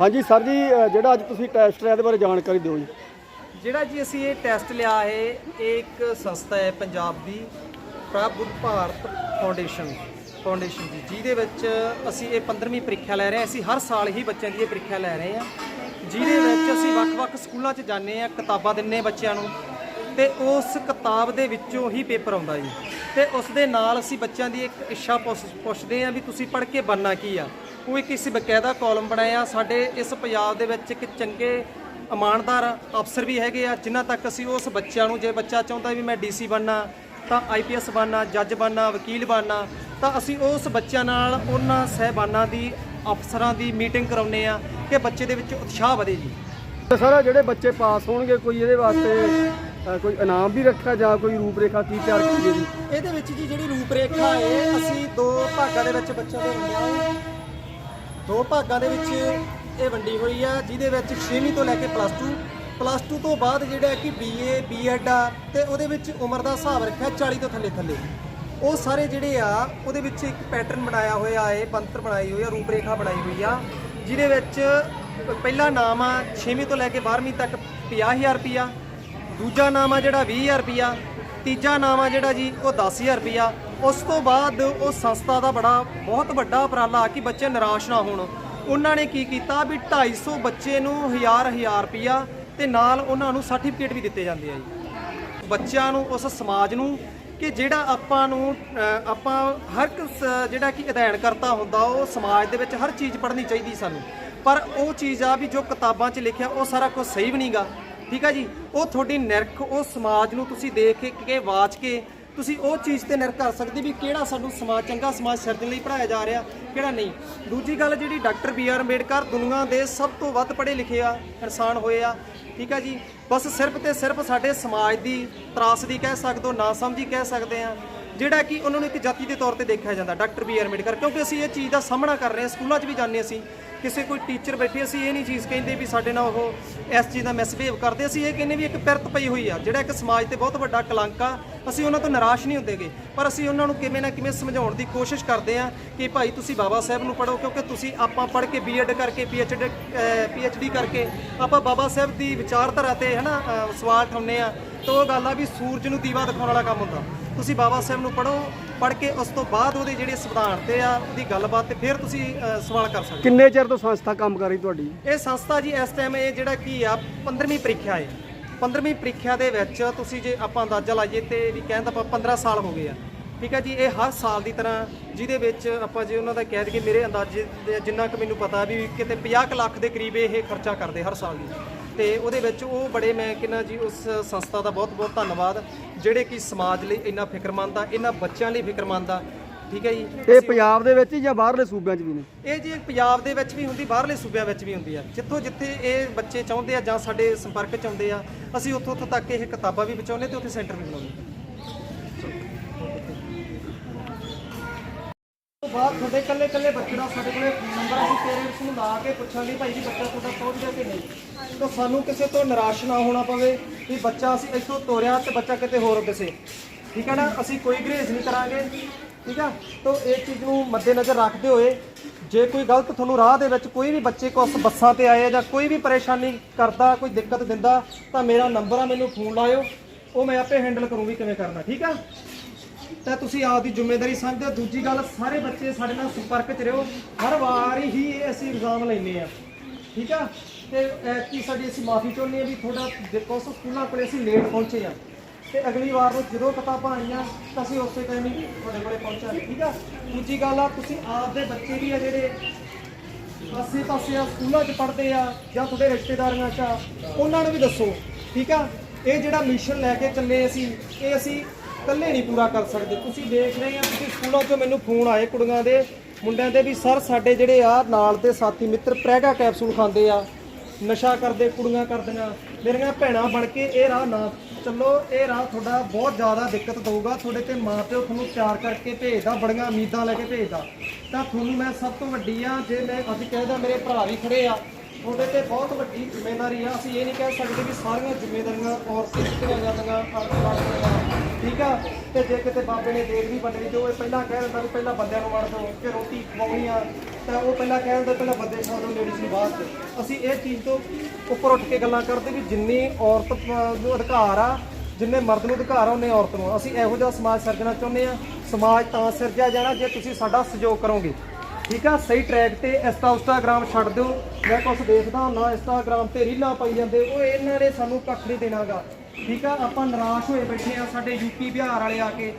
ਹਾਂਜੀ, ਸਰ ਜੀ ਜਿਹੜਾ ਅੱਜ ਤੁਸੀਂ ਟੈਸਟ ਲਿਆ ਇਹਦੇ ਬਾਰੇ ਜਾਣਕਾਰੀ ਦਿਓ ਜੀ। ਜਿਹੜਾ ਜੀ ਅਸੀਂ ਇਹ ਟੈਸਟ ਲਿਆ ਹੈ, ਇਹ ਇੱਕ ਸੰਸਥਾ ਹੈ ਪੰਜਾਬ ਦੀ ਪ੍ਰਭੁੱਧ ਭਾਰਤ ਫਾਊਂਡੇਸ਼ਨ ਫਾਊਂਡੇਸ਼ਨ ਜੀ, ਜਿਹਦੇ ਵਿੱਚ ਅਸੀਂ ਇਹ 15ਵੀਂ ਪ੍ਰੀਖਿਆ ਲੈ ਰਹੇ ਹਾਂ। ਅਸੀਂ ਹਰ ਸਾਲ ਹੀ ਬੱਚਿਆਂ ਦੀ ਇਹ ਪ੍ਰੀਖਿਆ ਲੈ ਰਹੇ ਹਾਂ। ਜਿਹਦੇ ਵਿੱਚ ਅਸੀਂ ਵੱਖ-ਵੱਖ ਸਕੂਲਾਂ 'ਚ ਜਾਂਦੇ ਹਾਂ, ਕਿਤਾਬਾਂ ਦਿੰਨੇ ਬੱਚਿਆਂ ਨੂੰ। ਤੇ ਉਸ ਕਿਤਾਬ ਦੇ ਵਿੱਚੋਂ ਹੀ ਪੇਪਰ ਆਉਂਦਾ ਜੀ। ਤੇ ਉਸ ਦੇ ਨਾਲ ਅਸੀਂ ਬੱਚਿਆਂ ਦੀ ਇੱਕ ਇੱਛਾ ਪੁੱਛ- ਪੁੱਛਦੇ ਹਾਂ ਵੀ ਤੁਸੀਂ ਪੜ੍ਹ ਕੇ ਬਣਨਾ ਕੀ ਆ। ਉਹ ਇੱਕ ਇਸ ਬਕਾਇਦਾ ਕਾਲਮ ਬਣਾਇਆ ਸਾਡੇ ਇਸ ਪੰਜਾਬ ਦੇ ਵਿੱਚ ਇੱਕ ਚੰਗੇ ਇਮਾਨਦਾਰ ਅਫਸਰ ਵੀ ਹੈਗੇ ਆ ਜਿਨ੍ਹਾਂ ਤੱਕ ਅਸੀਂ ਉਸ ਬੱਚਿਆਂ ਨੂੰ ਜੇ ਬੱਚਾ ਚਾਹੁੰਦਾ ਵੀ ਮੈਂ ਡੀਸੀ ਬਣਨਾ ਤਾਂ ਆਈਪੀਐਸ ਬਣਨਾ ਜੱਜ ਬਣਨਾ ਵਕੀਲ ਬਣਨਾ ਤਾਂ ਅਸੀਂ ਉਸ ਬੱਚਿਆਂ ਨਾਲ ਉਹਨਾਂ ਸਹਿਬਾਨਾਂ ਦੀ ਅਫਸਰਾਂ ਦੀ ਮੀਟਿੰਗ ਕਰਾਉਂਦੇ ਆ ਕਿ ਬੱਚੇ ਦੇ ਵਿੱਚ ਉਤਸ਼ਾਹ ਵਧੇ ਜੀ। ਸਰ ਜਿਹੜੇ ਬੱਚੇ ਪਾਸ ਹੋਣਗੇ ਕੋਈ ਇਹਦੇ ਵਾਸਤੇ ਕੋਈ ਇਨਾਮ ਵੀ ਰੱਖਿਆ ਜਾਂ ਕੋਈ ਰੂਪਰੇਖਾ ਕੀ ਤਿਆਰ ਕੀਤੀ ਹੈ ਜੀ ਇਹਦੇ ਵਿੱਚ ਜੀ ਜਿਹੜੀ ਰੂਪਰੇਖਾ ਹੈ ਅਸੀਂ ਦੋ ਭਾਗਾਂ ਦੇ ਵਿੱਚ ਬੱਚਿਆਂ ਦੇ ਵੰਡਿਆ ਹੈ। ਦੋ ਭਾਗਾਂ ਦੇ ਵਿੱਚ ਇਹ ਵੰਡੀ ਹੋਈ ਆ, ਜਿਹਦੇ ਵਿੱਚ 6ਵੀਂ ਤੋਂ ਲੈ ਕੇ ਪਲੱਸ 2 ਪਲੱਸ 2 ਤੋਂ ਬਾਅਦ ਜਿਹੜਾ ਕਿ ਬੀਏ ਬੀਐਡ ਆ ਤੇ ਉਹਦੇ ਵਿੱਚ ਉਮਰ ਦਾ ਹਿਸਾਬ ਰੱਖਿਆ 40 ਤੋਂ ਥੱਲੇ ਥੱਲੇ। ਉਹ ਸਾਰੇ ਜਿਹੜੇ ਆ, ਉਹਦੇ ਵਿੱਚ ਇੱਕ ਪੈਟਰਨ ਬਣਾਇਆ ਹੋਇਆ ਹੈ ਬੰਤਰ ਬਣਾਈ ਹੋਈ ਆ, ਰੂਪਰੇਖਾ ਬਣਾਈ ਹੋਈ ਆ, ਜਿਹਦੇ ਵਿੱਚ ਪਹਿਲਾ ਨਾਮ ਆ 6ਵੀਂ ਤੋਂ ਲੈ ਕੇ 12ਵੀਂ ਤੱਕ 50000 ਰੁਪਿਆ ਦੂਜਾ ਨਾਮ ਆ ਜਿਹੜਾ 20000 ਰੁਪਿਆ ਤੀਜਾ ਨਾਮ ਆ ਜਿਹੜਾ ਜੀ, ਉਹ 10000 ਰੁਪਿਆ ਉਸ ਤੋਂ ਬਾਅਦ ਉਹ ਸੰਸਥਾ ਦਾ ਬੜਾ, ਬਹੁਤ ਵੱਡਾ ਉਪਰਾਲਾ ਕਿ ਬੱਚੇ ਨਿਰਾਸ਼ ਨਾ ਹੋਣ। ਉਹਨਾਂ ਨੇ ਕੀ ਕੀਤਾ ਵੀ 250 ਬੱਚੇ ਨੂੰ ਹਜ਼ਾਰ ਹਜ਼ਾਰ ਰੁਪਿਆ ਤੇ ਨਾਲ ਉਹਨਾਂ ਨੂੰ ਸਰਟੀਫਿਕੇਟ ਵੀ ਦਿੱਤੇ ਜਾਂਦੇ ਆ ਜੀ। ਬੱਚਿਆਂ ਨੂੰ, ਉਸ ਸਮਾਜ ਨੂੰ ਕਿ ਜਿਹੜਾ ਆਪਾਂ ਨੂੰ ਆਪਾਂ ਹਰ ਇੱਕ ਸ- ਜਿਹੜਾ ਕਿ ਅਧਿਐਨ ਕਰਤਾ ਹੁੰਦਾ, ਉਹ ਸਮਾਜ ਦੇ ਵਿੱਚ ਹਰ ਚੀਜ਼ ਪੜ੍ਹਨੀ ਚਾਹੀਦੀ ਸਾਨੂੰ। ਪਰ ਉਹ ਚੀਜ਼ ਆ ਵੀ ਜੋ ਕਿਤਾਬਾਂ 'ਚ ਲਿਖਿਆ, ਉਹ ਸਾਰਾ ਕੁਝ ਸਹੀ ਵੀ ਨਹੀਂਗਾ ਠੀਕ ਆ ਜੀ? ਉਹ ਤੁਹਾਡੀ ਨਿਰਖ, ਉਹ ਸਮਾਜ ਨੂੰ ਤੁਸੀਂ ਦੇਖ ਕੇ ਵਾਚ ਕੇ ਤੁਸੀਂ ਉਹ ਚੀਜ਼ ਤੇ ਨਿਰਖ ਕਰ ਸਕਦੇ ਵੀ ਕਿਹੜਾ ਸਾਨੂੰ ਸਮਾਜ ਚੰਗਾ ਸਮਾਜ ਸਿਰਜਣ ਲਈ ਪੜਾਇਆ ਜਾ ਰਿਹਾ, ਕਿਹੜਾ ਨਹੀਂ। ਦੂਜੀ ਗੱਲ ਜਿਹੜੀ ਡਾਕਟਰ ਬੀ ਆਰ ਅੰਬੇਡਕਰ ਦੁਨੀਆ ਦੇ ਸਭ ਤੋਂ ਵੱਧ ਪੜ੍ਹੇ ਲਿਖੇ ਆ, ਇਨਸਾਨ ਹੋਏ ਆ, ਠੀਕ ਆ ਜੀ। ਬਸ ਸਿਰਫ ਤੇ ਸਿਰਫ ਸਾਡੇ ਸਮਾਜ ਦੀ ਤਰਾਸਦੀ ਕਹਿ ਸਕਦੇ ਹੋ, ਨਾ ਸਮਝੀ ਕਹਿ ਸਕਦੇ ਆ। ਜਿਹੜਾ ਕਿ ਉਹਨਾਂ ਨੂੰ ਇੱਕ ਜਾਤੀ ਦੇ ਤੌਰ ਤੇ ਦੇਖਿਆ ਜਾਂਦਾ ਡਾਕਟਰ ਬੀ ਆਰ ਅੰਬੇਡਕਰ। ਕਿਉਂਕਿ ਅਸੀਂ ਇਹ ਚੀਜ਼ ਦਾ ਸਾਹਮਣਾ ਕਰ ਰਹੇ ਹਾਂ ਸਕੂਲਾਂ 'ਚ ਵੀ ਜਾਂਦੇ ਅਸੀਂ। ਕਿਸੇ ਕੋਈ ਟੀਚਰ ਬੈਠੇ ਅਸੀਂ ਇਹ ਨਹੀਂ ਚੀਜ਼ ਕਹਿੰਦੇ ਵੀ ਸਾਡੇ ਨਾਲ ਉਹ ਇਸ ਚੀਜ਼ ਦਾ ਮਿਸਬਿਹੇਵ ਕਰਦੇ। ਅਸੀਂ ਇਹ ਕਹਿੰਦੇ ਵੀ ਇੱਕ ਪਿਰਤ ਪਈ ਹੋਈ ਆ ਜਿਹੜਾ ਇੱਕ ਸਮਾਜ ਤੇ ਬਹੁਤ ਵੱਡਾ ਕਲੰਕ ਆ ਅਸੀਂ ਉਹਨਾਂ ਤੋਂ ਨਿਰਾਸ਼ ਨਹੀਂ ਹੁੰਦੇਗੇ। ਪਰ ਅਸੀਂ ਉਹਨਾਂ ਨੂੰ ਕਿਵੇਂ ਨਾ ਕਿਵੇਂ ਸਮਝਾਉਣ ਦੀ ਕੋਸ਼ਿਸ਼ ਕਰਦੇ ਆ ਕਿ ਭਾਈ ਤੁਸੀਂ ਬਾਬਾ ਸਾਹਿਬ ਨੂੰ ਪੜ੍ਹੋ ਕਿਉਂਕਿ ਤੁਸੀਂ ਆਪਾਂ ਪੜ੍ਹ ਕੇ ਬੀਐਡ ਕਰਕੇ ਪੀਐਚਡੀ ਪੀਐਚਡੀ ਕਰਕੇ ਆਪਾਂ ਬਾਬਾ ਸਾਹਿਬ ਦੀ ਵਿਚਾਰਧਾਰਾ ਤੇ ਹਨਾ ਅ, ਸਵਾਲ ਉਠਾਉਂਦੇ ਆ ਤਾਂ ਉਹ ਗੱਲ ਆ ਵੀ ਸੂਰਜ ਨੂੰ ਦੀਵਾ ਦਿਖਾਉਣ ਵਾਲਾ ਕੰਮ ਹੁੰਦਾ। ਤੁਸੀਂ ਬਾਬਾ ਸਾਹਿਬ ਨੂੰ ਪੜ੍ਹੋ ਪੜ੍ਹ ਕੇ ਉਸ ਤੋਂ ਬਾਅਦ ਉਹਦੇ ਜਿਹੜੇ ਸੰਵਿਧਾਨ ਤੇ ਆ ਉਹਦੀ ਗੱਲਬਾਤ ਤੇ ਫਿਰ ਤੁਸੀਂ ਅ, ਸਵਾਲ ਕਰ ਸਕਦੇ ਕਿੰਨੇ ਚਿਰ ਤੋਂ ਸੰਸਥਾ ਕੰਮ ਕਰ ਰਹੀ ਤੁਹਾਡੀ? ਇਹ ਸੰਸਥਾ ਜੀ ਇਸ ਟਾਈਮ ਇਹ ਜਿਹੜਾ ਕੀ ਆ 15ਵੀਂ ਪ੍ਰੀਖਿਆ ਹੈ। 15ਵੀਂ ਪ੍ਰੀਖਿਆ ਦੇ ਵਿੱਚ ਤੁਸੀਂ ਜੇ ਆਪਾਂ ਅੰਦਾਜ਼ਾ ਲਾਈਏ ਤੇ ਵੀ ਕਹਿੰਦਾ ਆਪਾਂ 15 ਸਾਲ ਹੋ ਗਏ ਆ। ਠੀਕ ਹੈ ਜੀ ਇਹ ਹਰ ਸਾਲ ਦੀ ਤਰ੍ਹਾਂ ਜਿਹਦੇ ਵਿੱਚ ਆਪਾਂ ਜੇ ਉਹਨਾਂ ਦਾ ਕਹਿ ਦਈਏ ਮੇਰੇ ਅੰਦਾਜ਼ੇ ਦੇ ਜਿੰਨਾ ਕੁ ਮੈਨੂੰ ਪਤਾ ਵੀ ਕਿਤੇ 50 ਕੁ ਲੱਖ ਦੇ ਕਰੀਬ ਇਹ ਖਰਚਾ ਕਰਦੇ ਹਰ ਸਾਲ ਦੀ। ਤੇ ਉਹਦੇ ਵਿੱਚ ਉਹ ਬੜੇ ਮੈਂ ਕਹਿੰਦਾ ਜੀ ਉਸ ਸੰਸਥਾ ਦਾ ਬਹੁਤ ਬਹੁਤ ਧੰਨਵਾਦ ਜਿਹੜੇ ਕਿ ਸਮਾਜ ਲਈ ਇੰਨਾ ਫਿਕਰਮੰਦ ਆ ਇਹਨਾਂ ਬੱਚਿਆਂ ਲਈ ਫਿਕਰਮੰਦ ਆ। ਠੀਕ ਹੈ ਜੀ? ਇਹ ਪੰਜਾਬ ਦੇ ਵਿੱਚ ਜਾਂ ਬਾਹਰਲੇ ਸੂਬਿਆਂ 'ਚ ਵੀ ਨੇ? ਇਹ ਜੀ ਪੰਜਾਬ ਦੇ ਵਿੱਚ ਵੀ ਹੁੰਦੀ ਬਾਹਰਲੇ ਸੂਬਿਆਂ ਵਿੱਚ ਵੀ ਹੁੰਦੀ ਆ। ਜਿੱਥੋਂ ਜਿੱਥੇ ਇਹ ਬੱਚੇ ਚਾਹੁੰਦੇ ਆ ਜਾਂ ਸਾਡੇ ਸੰਪਰਕ ਚ ਆਉਂਦੇ ਆ ਅਸੀਂ ਉੱਥੋਂ ਉੱਥੋਂ ਤੱਕ ਇਹ ਕਿਤਾਬਾਂ ਵੀ ਪਹੁੰਚਾਉਂਦੇ ਤੇ ਉੱਥੇ ਸੈਂਟਰ ਵੀ ਬਣਾਉਂਦੇ ਬਾਅਦ ਤੁਹਾਡੇ ਕੱਲੇ ਕੱਲੇ ਬੱਚੇ ਦਾ ਸਾਡੇ ਕੋਲੇ ਨੰਬਰ ਅਸੀਂ ਪੇਰੈਂਟਸ ਨੂੰ ਲਾ ਕੇ ਪੁੱਛਾਂਗੇ ਭਾਈ ਜੀ ਬੱਚਾ ਤੁਹਾਡਾ ਪਹੁੰਚ ਗਿਆ ਕਿ ਨਹੀਂ। ਤਾਂ ਸਾਨੂੰ ਕਿਸੇ ਤੋਂ ਨਿਰਾਸ਼ ਨਾ ਹੋਣਾ ਪਵੇ ਵੀ ਬੱਚਾ ਅਸੀਂ ਇੱਥੋਂ ਤੋਰਿਆ ਤੇ ਬੱਚਾ ਕਿਤੇ ਹੋਰ ਕਿਸੇ ਠੀਕ ਹੈ ਨਾ? ਅਸੀਂ ਕੋਈ ਗਰੇਜ਼ ਨਹੀਂ ਕਰਾਂਗੇ। ਠੀਕ ਆ? ਤਾਂ ਇਹ ਚੀਜ਼ ਨੂੰ ਮੱਦੇਨਜ਼ਰ ਰੱਖਦੇ ਹੋਏ ਜੇ ਕੋਈ ਗਲਤ ਤੁਹਾਨੂੰ ਰਾਹ ਦੇ ਵਿੱਚ ਕੋਈ ਵੀ ਬੱਚੇ ਕੋ ਬੱਸਾਂ ਤੇ ਆਏ ਜਾਂ ਕੋਈ ਵੀ ਪਰੇਸ਼ਾਨੀ ਕਰਦਾ, ਕੋਈ ਦਿੱਕਤ ਦਿੰਦਾ, ਤਾਂ ਮੇਰਾ ਨੰਬਰ ਆ, ਮੈਨੂੰ ਫੋਨ ਲਾਇਓ। ਉਹ ਮੈਂ ਆਪੇ ਹੈਂਡਲ ਕਰੂੰ ਵੀ ਕਿਵੇਂ ਕਰਨਾ। ਠੀਕ ਆ? ਤਾਂ ਤੁਸੀਂ ਆਪ ਦੀ ਜ਼ਿੰਮੇਵਾਰੀ ਸਮਝਦੇ ਹੋ। ਦੂਜੀ ਗੱਲ, ਸਾਰੇ ਬੱਚੇ ਸਾਡੇ ਨਾਲ ਸੰਪਰਕ 'ਚ ਰਹੋ। ਹਰ ਵਾਰ ਹੀ ਇਹ ਅਸੀਂ ਇਗਜ਼ਾਮ ਲੈਂਦੇ ਆ ਠੀਕ ਆ? ਤੇ ਐਤਕੀ ਸਾਡੀ ਅਸੀਂ ਮਾਫੀ ਚਾਹੁੰਦੇ ਆ ਵੀ ਥੋੜਾ ਦੇਖੋ ਸੋ ਸਕੂਲਾਂ ਕੋਲੇ ਅਸੀਂ ਲੇਟ ਪਹੁੰਚੇ ਆ ਤੇ ਅਗਲੀ ਵਾਰ ਨੂੰ ਜਦੋਂ ਕਿਤਾਬਾਂ ਆਈਆਂ ਤਾਂ ਅਸੀਂ ਉਸੇ ਟਾਈਮ ਹੀ ਤੁਹਾਡੇ ਕੋਲੇ ਪਹੁੰਚਾਂਗੇ। ਠੀਕ ਆ? ਦੂਜੀ ਗੱਲ ਆ, ਤੁਸੀਂ ਆਪਦੇ ਬੱਚੇ ਵੀ ਆ ਜਿਹੜੇ ਆਸੇ ਪਾਸੇ ਆ, ਸਕੂਲਾਂ 'ਚ ਪੜ੍ਹਦੇ ਆ ਜਾਂ ਤੁਹਾਡੇ ਰਿਸ਼ਤੇਦਾਰਾਂ 'ਚ ਆ, ਉਹਨਾਂ ਨੂੰ ਵੀ ਦੱਸੋ। ਠੀਕ ਆ? ਇਹ ਜਿਹੜਾ ਮਿਸ਼ਨ ਲੈ ਕੇ ਚੱਲੇ ਅਸੀਂ, ਇਹ ਅਸੀਂ ਇਕੱਲੇ ਨਹੀਂ ਪੂਰਾ ਕਰ ਸਕਦੇ। ਤੁਸੀਂ ਦੇਖ ਰਹੇ ਆ, ਤੁਸੀਂ ਸਕੂਲਾਂ 'ਚੋਂ ਮੈਨੂੰ ਫੋਨ ਆਏ ਕੁੜੀਆਂ ਦੇ, ਮੁੰਡਿਆਂ ਦੇ ਵੀ, ਸਰ, ਸਾਡੇ ਜਿਹੜੇ ਆ ਨਾਲ ਦੇ ਸਾਥੀ ਮਿੱਤਰ ਪ੍ਰੈਗਾ ਕੈਪਸੂਲ ਖਾਂਦੇ ਆ, ਨਸ਼ਾ ਕਰਦੇ, ਕੁੜੀਆਂ ਕਰਦੀਆਂ। ਮੇਰੀਆਂ ਭੈਣਾਂ ਬਣ ਕੇ ਇਹ ਰਾਹ ਨਾ ਚੱਲੋ, ਇਹ ਰਾਹ ਤੁਹਾਡਾ ਬਹੁਤ ਜ਼ਿਆਦਾ ਦਿੱਕਤ ਦਊਗਾ। ਤੁਹਾਡੇ ਤੇ ਮਾਂ ਪਿਓ ਤੁਹਾਨੂੰ ਪਿਆਰ ਕਰਕੇ ਭੇਜਦਾ, ਬੜੀਆਂ ਉਮੀਦਾਂ ਲੈ ਕੇ ਭੇਜਦਾ। ਤਾਂ ਤੁਹਾਨੂੰ ਮੈਂ ਸਭ ਤੋਂ ਵੱਡੀ ਆ, ਜੇ ਮੈਂ ਅੱਜ ਕਹਿੰਦਾ ਮੇਰੇ ਭਰਾ ਵੀ ਖੜੇ ਆ ਤੁਹਾਡੇ ਤੇ ਬਹੁਤ ਵੱਡੀ ਜ਼ਿੰਮੇਵਾਰੀ ਆ। ਅਸੀਂ ਇਹ ਨਹੀਂ ਕਹਿ ਸਕਦੇ ਕਿ ਸਾਰੀਆਂ ਜ਼ਿੰਮੇਵਾਰੀਆਂ ਔਰਤਾਂ ਦਿੱਤੀਆਂ ਜਾਂਦੀਆਂ ਠੀਕ ਆ? ਤੇ ਜੇ ਕਿਤੇ ਬਾਬੇ ਨੇ ਦੇਖ ਵੀ ਵੰਡਣੀ ਜੋ ਇਹ ਪਹਿਲਾਂ ਕਹਿ ਦਿੰਦਾ ਵੀ ਪਹਿਲਾਂ ਬੰਦਿਆਂ ਨੂੰ ਵੰਡ ਦਿਓ ਕਿ ਰੋਟੀ ਖਵਾਉਣੀ ਆ। ਤਾਂ ਉਹ ਪਹਿਲਾਂ ਕਹਿ ਦਿੰਦਾ, ਪਹਿਲਾਂ ਬੰਦੇ ਖਵਾ ਦਿਓ ਲੇਡੀਜ਼ ਨੂੰ ਬਾਅਦ ਅਸੀਂ ਇਹ ਚੀਜ਼ ਤੋਂ ਉੱਪਰ ਉੱਠ ਕੇ ਗੱਲਾਂ ਕਰਦੇ ਵੀ ਜਿੰਨੀ ਔਰਤ ਨੂੰ ਅਧਿਕਾਰ ਆ, ਜਿੰਨੇ ਮਰਦ ਨੂੰ ਅਧਿਕਾਰ ਆ, ਉਹਨੇ ਔਰਤ ਨੂੰ। ਅਸੀਂ ਇਹੋ ਜਿਹਾ ਸਮਾਜ ਸਿਰਜਣਾ ਚਾਹੁੰਦੇ ਆ। ਸਮਾਜ ਤਾਂ ਸਿਰਜਿਆ ਜਾਣਾ, ਜੇ ਤੁਸੀਂ ਸਾਡਾ ਸਹਿਯੋਗ ਕਰੋਗੇ। ਠੀਕ ਆ, ਸਹੀ ਟਰੈਕ ਤੇ ਇੰਸਟਾ ਇੰਸਟਾਗ੍ਰਾਮ ਛੱਡ ਦਿਓ। ਮੈਂ ਕੁਝ ਦੇਖਦਾ ਹੁੰਦਾ, ਇੰਸਟਾਗ੍ਰਾਮ ਤੇ ਰੀਲਾਂ ਪਾਈ ਜਾਂਦੇ, ਉਹ ਇਹਨਾਂ ਨੇ ਸਾਨੂੰ ਕੱਖ ਨਹੀਂ ਦੇਣਾਗਾ। ਠੀਕ ਆ, ਆਪਾਂ ਨਿਰਾਸ਼ ਹੋਏ ਬੈਠੇ ਆ ਸਾਡੇ ਯੂਪੀ ਬਿਹਾਰ ਵਾਲੇ ਆ ਕੇ।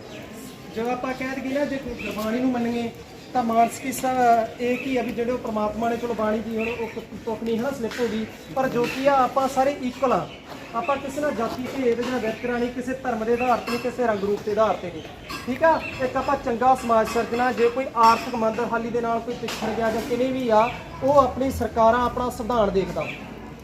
ਜਦੋਂ ਆਪਾਂ ਕਹਿ ਦਈਏ ਨਾ, ਜੇ ਗੁਰਬਾਣੀ ਨੂੰ ਮੰਨੀਏ ਤਾਂ ਮਾਨਸਿਕ ਸਾ ਇਹ ਕੀ ਆ ਵੀ ਜਿਹੜੇ ਉਹ ਪ੍ਰਮਾਤਮਾ ਨੇ ਚਲੋ ਬਾਣੀ ਦੀ ਹੁਣ ਉਹ ਟੋਕਣੀ ਹੈ ਨਾ ਸਲਿੱਪ ਹੋ ਗਈ। ਪਰ ਜੋ ਕੀ ਆ, ਆਪਾਂ ਸਾਰੇ ਇਕੁਅਲ ਆ। ਆਪਾਂ ਕਿਸੇ ਨਾਲ ਜਾਤੀ ਭੇਦ ਜਾਂ ਵਿਤਕਰਾ ਨਹੀਂ ਕਿਸੇ ਧਰਮ ਦੇ ਆਧਾਰ ਤੇ ਨਹੀਂ, ਕਿਸੇ ਰੰਗ ਰੂਪ ਦੇ ਆਧਾਰ ਤੇ ਨਹੀਂ। ਠੀਕ ਆ? ਇੱਕ ਆਪਾਂ ਚੰਗਾ ਸਮਾਜ ਸਿਰਜਣਾ, ਜੇ ਕੋਈ ਆਰਥਿਕ ਮੰਦਹਾਲੀ ਦੇ ਨਾਲ ਕੋਈ ਪਿਛੜ ਗਿਆ ਜਾਂ ਕਿਵੇਂ ਵੀ ਆ, ਉਹ ਆਪਣੀ ਸਰਕਾਰਾਂ ਆਪਣਾ ਸੰਵਿਧਾਨ ਦੇਖਦਾ।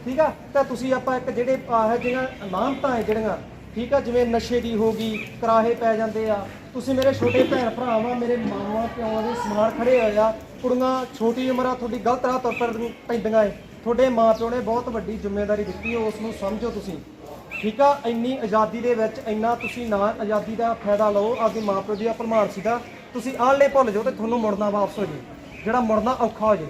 ਠੀਕ ਆ? ਤਾਂ ਤੁਸੀਂ ਆਪਾਂ ਇੱਕ ਜਿਹੜੇ ਆਹ ਜਿਹੜੀਆਂ ਅਨਾਮਤਾਂ ਹੈ, ਜਿਹੜੀਆਂ ਠੀਕ ਆ, ਜਿਵੇਂ ਨਸ਼ੇ ਦੀ ਹੋ ਗਈ, ਕਰਾਹੇ ਪੈ ਜਾਂਦੇ ਆ। ਤੁਸੀਂ ਮੇਰੇ ਛੋਟੇ ਭੈਣ ਭਰਾ ਵਾਂ ਮੇਰੇ ਮਾਵਾਂ, ਪਿਓਾਂ ਦੇ ਸਮਾਨ ਖੜੇ ਹੋਏ ਆ। ਕੁੜੀਆਂ ਛੋਟੀ ਉਮਰਾਂ ਤੁਹਾਡੀ ਗਲਤ ਰਾਹ ਤੁਰ ਪੈਂਦੀਆਂ ਏ। ਤੁਹਾਡੇ ਮਾਂ ਪਿਓ ਨੇ ਬਹੁਤ ਵੱਡੀ ਜ਼ਿੰਮੇਵਾਰੀ ਦਿੱਤੀ ਹੈ ਉਸ ਨੂੰ ਸਮਝੋ ਤੁਸੀਂ। ਠੀਕ ਆ, ਇੰਨੀ ਆਜ਼ਾਦੀ ਦੇ ਵਿੱਚ ਇੰਨਾ ਤੁਸੀਂ ਨਾ ਆਜ਼ਾਦੀ ਦਾ ਫਾਇਦਾ ਲਓ, ਆਪਦੀ ਮਾਂ ਪਿਓ ਦੀ ਭਲਮਾਨ ਸੀਗਾ। ਤੁਸੀਂ ਆਲੇ ਭੁੱਲ ਜਾਓ ਤੇ ਤੁਹਾਨੂੰ ਮੁੜਨਾ ਵਾਪਸ ਹੋ ਜੇ। ਜਿਹੜਾ ਮੁੜਨਾ ਔਖਾ ਹੋ ਜੇ।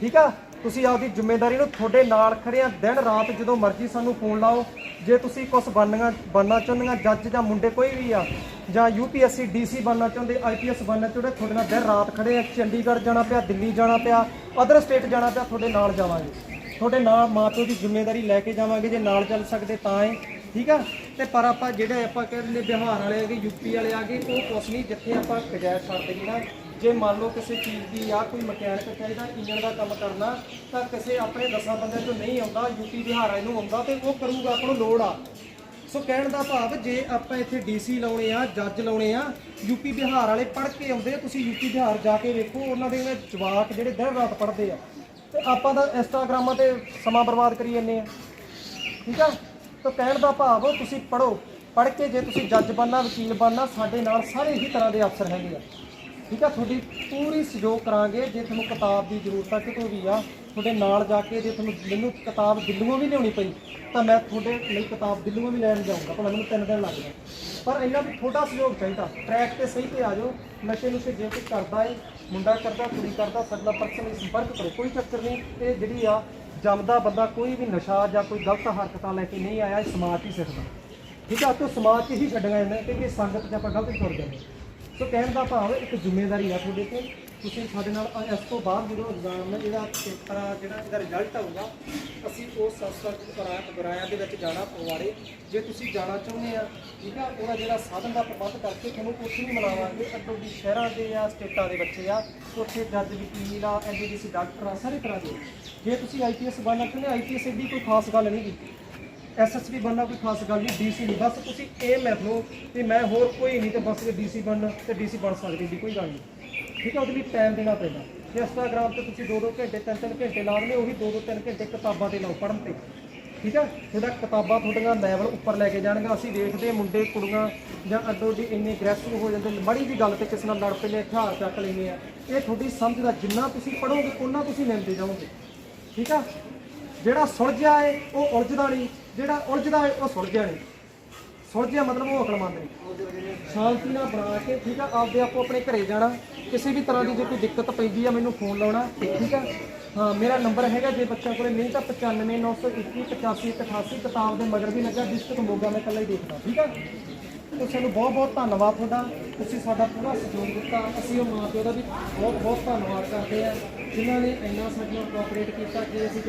ਠੀਕ ਆ? ਤੁਸੀਂ ਆਪਦੀ ਜ਼ਿੰਮੇਵਾਰੀ ਨੂੰ ਤੁਹਾਡੇ ਨਾਲ ਖੜਿਆ ਦਿਨ ਰਾਤ ਜਦੋਂ ਮਰਜ਼ੀ ਸਾਨੂੰ ਫੋਨ ਲਾਓ। ਜੇ ਤੁਸੀਂ ਕੁਝ ਬਣਨਾ ਬਣਨਾ ਚਾਹੁੰਦੀਆਂ ਜੱਜ ਜਾਂ ਮੁੰਡੇ ਕੋਈ ਵੀ ਆ, ਜਾਂ ਯੂਪੀਐਸਸੀ ਡੀਸੀ ਬਣਨਾ ਚਾਹੁੰਦੇ ਆਈਪੀਐਸ ਬਣਨਾ ਚਾਹੁੰਦੇ, ਤੁਹਾਡੇ ਨਾਲ ਦਿਨ ਰਾਤ ਖੜੇ ਆ, ਚੰਡੀਗੜ੍ਹ ਜਾਣਾ ਪਿਆ, ਦਿੱਲੀ ਜਾਣਾ ਪਿਆ ਅਦਰ ਸਟੇਟ ਜਾਣਾ ਪਿਆ, ਤੁਹਾਡੇ ਨਾਲ ਜਾਵਾਂਗੇ। ਤੁਹਾਡੇ ਨਾਲ ਮਾਪਿਓ ਦੀ ਜ਼ਿੰਮੇਵਾਰੀ ਲੈ ਕੇ ਜਾਵਾਂਗੇ, ਜੇ ਨਾਲ ਚੱਲ ਸਕਦੇ ਤਾਂ ਹੈ ਠੀਕ ਆ? ਤੇ ਪਰ ਆਪਾਂ ਜਿਹੜੇ ਆਪਾਂ ਕਹਿੰਦੇ ਬਿਹਾਰ ਵਾਲੇ ਆ ਗਏ ਯੂਪੀ ਵਾਲੇ ਆ ਗਏ, ਉਹ ਕੁਛ ਨਹੀਂ, ਜਿੱਥੇ ਆਪਾਂ ਗਜੈਟ ਛੱਡ ਦੇਣੀ ਨਾ, ਜੇ ਮੰਨ ਲਓ ਕਿਸੇ ਚੀਜ਼ ਦੀ ਆ ਕੋਈ ਮਕੈਨਿਕ ਚਾਹੀਦਾ ਇੰਜਨ ਦਾ ਕੰਮ ਕਰਨਾ, ਤਾਂ ਕਿਸੇ ਆਪਣੇ 10 ਬੰਦਿਆਂ ਚੋਂ ਨਹੀਂ ਆਉਂਦਾ ਯੂਪੀ ਬਿਹਾਰ ਵਾਲੇ ਨੂੰ ਆਉਂਦਾ ਤੇ ਉਹ ਕਰੂਗਾ ਆਪਾਂ ਨੂੰ ਲੋੜ ਆ। ਸੋ ਕਹਿਣ ਦਾ ਭਾਵ, ਜੇ ਆਪਾਂ ਇੱਥੇ ਡੀਸੀ ਲਾਉਣੇ ਆ, ਜੱਜ ਲਾਉਣੇ ਆ ਯੂਪੀ ਬਿਹਾਰ ਵਾਲੇ ਪੜ੍ਹ ਕੇ ਆਉਂਦੇ ਆ, ਤੁਸੀਂ ਯੂਪੀ ਬਿਹਾਰ ਜਾ ਕੇ ਵੇਖੋ, ਉਹਨਾਂ ਦੇ ਜਵਾਕ ਜਿਹੜੇ ਦਿਨ ਰਾਤ ਪੜ੍ਹਦੇ ਆ। ਤੇ ਆਪਾਂ ਤਾਂ ਇੰਸਟਾਗ੍ਰਾਮਾਂ ਤੇ ਸਮਾਂ ਬਰਬਾਦ ਕਰੀ ਜਾਂਦੇ ਆ। ਠੀਕ ਆ? ਤਾਂ ਕਹਿਣ ਦਾ ਭਾਵ, ਤੁਸੀਂ ਪੜੋ ਪੜ੍ਹ ਕੇ ਜੇ ਤੁਸੀਂ ਜੱਜ ਬਣਨਾ ਵਕੀਲ ਬਣਨਾ ਸਾਡੇ ਨਾਲ ਸਾਰੇ ਹੀ ਤਰ੍ਹਾਂ ਦੇ ਅਫਸਰ ਹੈਗੇ ਆ। ਠੀਕ ਆ, ਤੁਹਾਡੀ ਪੂਰੀ ਸਹਿਯੋਗ ਕਰਾਂਗੇ ਜੇ ਤੁਹਾਨੂੰ ਕਿਤਾਬ ਦੀ ਜ਼ਰੂਰਤ ਆ, ਕਿਤੋਂ ਵੀ ਆ, ਤੁਹਾਡੇ ਨਾਲ ਜਾ ਕੇ ਜੇ ਤੁਹਾਨੂੰ ਮੈਨੂੰ ਕਿਤਾਬ ਦਿੱਲੀੋਂ ਵੀ ਲਿਆਉਣੀ ਪਈ, ਤਾਂ ਮੈਂ ਤੁਹਾਡੇ ਲਈ ਕਿਤਾਬ ਦਿੱਲੀੋਂ ਵੀ ਲੈਣ ਜਾਊਂਗਾ, ਭਲਾ ਮੈਨੂੰ ਤਿੰਨ ਦਿਨ ਲੱਗ ਜਾਣ। ਪਰ ਇੰਨਾ ਵੀ ਥੋੜਾ ਸਹਿਯੋਗ ਚਾਹੀਦਾ ਟਰੈਕ ਤੇ ਸਹੀ ਤੇ ਆ ਜਾਓ, ਨਸ਼ੇ ਨੁਸ਼ੇ ਜੇ ਕੋਈ ਕਰਦਾ ਏ, ਮੁੰਡਾ ਕਰਦਾ, ਕੁੜੀ ਕਰਦਾ ਸਗਲਾ ਪਰਸਨ ਨਾਲ ਸੰਪਰਕ ਕਰੋ, ਕੋਈ ਚੱਕਰ ਨਹੀਂ, ਇਹ ਜਿਹੜੀ ਆ ਜੰਮਦਾ ਬੰਦਾ ਕੋਈ ਵੀ ਨਸ਼ਾ ਜਾਂ ਕੋਈ ਗਲਤ ਹਰਕਤਾਂ ਲੈ ਕੇ ਨਹੀਂ ਆਇਆ, ਇਹ ਸਮਾਜ 'ਚ ਹੀ ਸਿੱਖਦਾ। ਠੀਕ ਆ, ਤੋ ਸਮਾਜ 'ਚ ਹੀ ਛੱਡਣਾ ਇਹਨੇ ਕਿਉਂਕਿ ਸੰਗਤ 'ਚ ਆਪਾਂ ਗਲਤ ਤੁਰ ਜਾਂਦੇ ਸੋ ਕਹਿਣ ਦਾ ਭਾਵ ਇੱਕ ਜ਼ਿੰਮੇਵਾਰੀ ਆ ਤੁਹਾਡੇ ਤੇ ਤੁਸੀਂ ਸਾਡੇ ਨਾਲ ਇਸ ਤੋਂ ਬਾਅਦ ਜਦੋਂ ਐਗਜ਼ਾਮ ਇਹਦਾ ਪੇਪਰ ਆ, ਜਿਹੜਾ ਇਹਦਾ ਰਿਜ਼ਲਟ ਆਊਗਾ, ਅਸੀਂ ਉਸ ਸੰਸਥਾ ਕਰਾਇਆ ਗਰਾਇਆ ਦੇ ਵਿੱਚ ਜਾਣਾ ਪਵਾੜੇ। ਜੇ ਤੁਸੀਂ ਜਾਣਾ ਚਾਹੁੰਦੇ ਆ, ਠੀਕ ਆ, ਉਹਦਾ ਜਿਹੜਾ ਸਾਧਨ ਦਾ ਪ੍ਰਬੰਧ ਕਰਕੇ ਤੁਹਾਨੂੰ ਉੱਥੇ ਵੀ ਮਿਲਾਵਾਂਗੇ। ਅੱਡੋ ਦੀ ਸ਼ਹਿਰਾਂ ਦੇ ਆ, ਸਟੇਟਾਂ ਦੇ ਬੱਚੇ ਆ ਉੱਥੇ ਜੱਜ, ਵਕੀਲ ਆ ਐਮਬੀਡੀਸੀ ਡਾਕਟਰ ਆ, ਸਾਰੇ ਤਰ੍ਹਾਂ ਦੇ। ਜੇ ਤੁਸੀਂ ਆਈਪੀਐਸ ਬਣਨਾ ਚਾਹੁੰਦੇ ਆਈਪੀਐਸ ਦੀ ਕੋਈ ਖਾਸ ਗੱਲ ਨਹੀਂ ਗੀ ਐਸਐਸਪੀ ਬਣਨਾ ਕੋਈ ਖਾਸ ਗੱਲ ਨਹੀਂ ਡੀਸੀ ਨਹੀਂ ਬਸ ਤੁਸੀਂ ਇਹ ਮੰਨ ਲਓ ਕਿ ਮੈਂ ਹੋਰ ਕੋਈ ਨਹੀਂ ਤੇ ਬਸ ਡੀਸੀ ਬਣਨਾ, ਤੇ ਡੀਸੀ ਬਣ ਸਕਦੇ ਦੀ ਕੋਈ ਗੱਲ ਨਹੀਂ। ਠੀਕ ਹੈ ਉਹਦੇ ਲਈ ਟਾਈਮ ਦੇਣਾ ਪੈਂਦਾ। ਜੇ ਇੰਸਟਾਗ੍ਰਾਮ ਤੇ ਤੁਸੀਂ 2-2 ਘੰਟੇ 3-3 ਘੰਟੇ ਲਾ ਦਿੰਦੇ ਉਹੀ 2-2 3 ਘੰਟੇ ਕਿਤਾਬਾਂ ਤੇ ਲਾਓ, ਪੜ੍ਹਨ ਤੇ। ਠੀਕ ਹੈ ਤੁਹਾਡਾ ਕਿਤਾਬਾਂ ਤੁਹਾਡੀਆਂ ਲੈਵਲ ਉੱਪਰ ਲੈ ਕੇ ਜਾਣਗਾ। ਅਸੀਂ ਦੇਖਦੇ ਹਾਂ ਮੁੰਡੇ, ਕੁੜੀਆਂ ਜਾਂ ਅੱਡੋ ਦੀ ਇੰਨੇ ਅਗਰੈਸਿਵ ਹੋ ਜਾਂਦੇ ਮੜੀ ਜੀ ਗੱਲ ਤੇ ਕਿਸੇ ਨਾਲ ਲੜ ਪੈਂਦੇ ਹਥਿਆਰ ਚੱਕ ਲੈਂਦੇ ਆ। ਇਹ ਤੁਹਾਡੀ ਸਮਝ ਦਾ ਜਿੰਨਾ ਤੁਸੀਂ ਪੜੋਗੇ ਉਹਨਾਂ ਤੁਸੀਂ ਲੈਂਦੇ ਜਾਓਗੇ। ਠੀਕ ਆ? ਜਿਹੜਾ ਸੁਲਝਿਆ ਏ, ਉਹ ਉਲਝਦਾ ਨਹੀਂ। ਜਿਹੜਾ ਉਲਝਦਾ ਏ, ਉਹ ਸੁਲਝਿਆ ਨਹੀਂ। ਸੁਲਝਿਆ ਮਤਲਬ ਉਹ ਅਕਲਮੰਦ ਨਹੀਂ। ਸ਼ਾਂਤੀ ਨਾਲ ਬਣਾ ਕੇ, ਠੀਕ ਆ, ਆਪਦੇ ਆਪੋ ਆਪਣੇ ਘਰੇ ਜਾਣਾ। ਕਿਸੇ ਵੀ ਤਰ੍ਹਾਂ ਦੀ ਜੇ ਕੋਈ ਦਿੱਕਤ ਪੈਂਦੀ ਆ, ਮੈਨੂੰ ਫੋਨ ਲਾਉਣਾ, ਠੀਕ ਆ। ਹਾਂ, ਮੇਰਾ ਨੰਬਰ ਹੈਗਾ ਜੇ ਬੱਚਿਆਂ ਕੋਲੇ ਨਹੀਂ ਤਾਂ 95921 8588 ਕਿਤਾਬ ਦੇ ਮਗਰ ਵੀ ਲੱਗਾ ਡਿਸਟ੍ਰਿਕਟ ਮੋਗਾ ਮੈਂ ਇਕੱਲਾ ਹੀ ਦੇਖਦਾ, ਠੀਕ ਆ। ਤੇ ਸਾਨੂੰ ਬਹੁਤ ਬਹੁਤ ਧੰਨਵਾਦ ਤੁਹਾਡਾ। ਤੁਸੀਂ ਸਾਡਾ ਪੂਰਾ ਸਹਿਯੋਗ ਦਿੱਤਾ। ਅਸੀਂ ਉਹ ਮਾਂ ਪਿਓ ਦਾ ਵੀ ਬਹੁਤ ਬਹੁਤ ਧੰਨਵਾਦ ਕਰਦੇ ਆ, ਜਿਨ੍ਹਾਂ ਨੇ ਇੰਨਾ ਸਾਡੇ ਨਾਲ ਕੋਆਪਰੇਟ ਕੀਤਾ ਕਿ ਅਸੀਂ